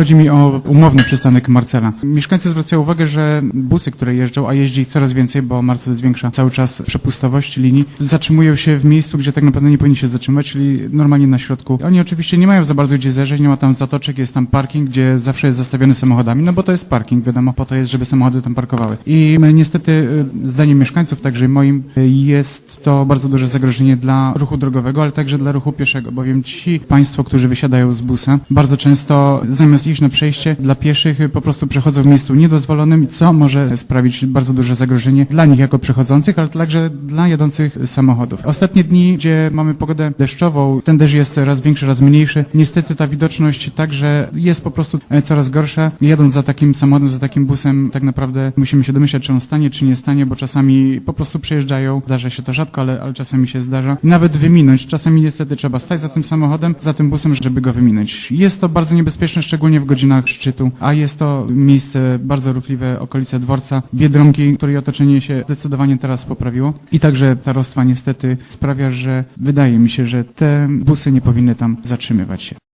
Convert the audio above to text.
Chodzi mi o umowny przystanek Marcela. Mieszkańcy zwracają uwagę, że busy, które jeżdżą, a jeździ ich coraz więcej, bo Marcel zwiększa cały czas przepustowość linii, zatrzymują się w miejscu, gdzie tak naprawdę nie powinni się zatrzymać, czyli normalnie na środku. Oni oczywiście nie mają za bardzo gdzie zejrzeć, nie ma tam zatoczek, jest tam parking, gdzie zawsze jest zastawiony samochodami, no bo to jest parking, wiadomo, po to jest, żeby samochody tam parkowały. I niestety, e, zdaniem mieszkańców, także moim, e, jest to bardzo duże zagrożenie dla ruchu drogowego, ale także dla ruchu pieszego, bowiem ci państwo, którzy wysiadają z busa, bardzo często zamiast na przejście dla pieszych, e, po prostu przechodzą w miejscu niedozwolonym, co może sprawić bardzo duże zagrożenie dla nich jako przechodzących, ale także dla jadących samochodów. Ostatnie dni, gdzie mamy pogodę deszczową, ten deszcz jest raz większy, raz mniejszy. Niestety ta widoczność także jest po prostu e, coraz gorsza. Jadąc za takim samochodem, za takim busem, tak naprawdę musimy się domyślać, czy on stanie, czy nie stanie, bo czasami po prostu przejeżdżają. Zdarza się to rzadko, ale, ale czasami się zdarza. Nawet wyminąć. Czasami niestety trzeba stać za tym samochodem, za tym busem, żeby go wyminąć. Jest to bardzo niebezpieczne, w godzinach szczytu, a jest to miejsce bardzo ruchliwe, okolice dworca Biedronki, której otoczenie się zdecydowanie teraz poprawiło. I także starostwa niestety sprawia, że wydaje mi się, że te busy nie powinny tam zatrzymywać się.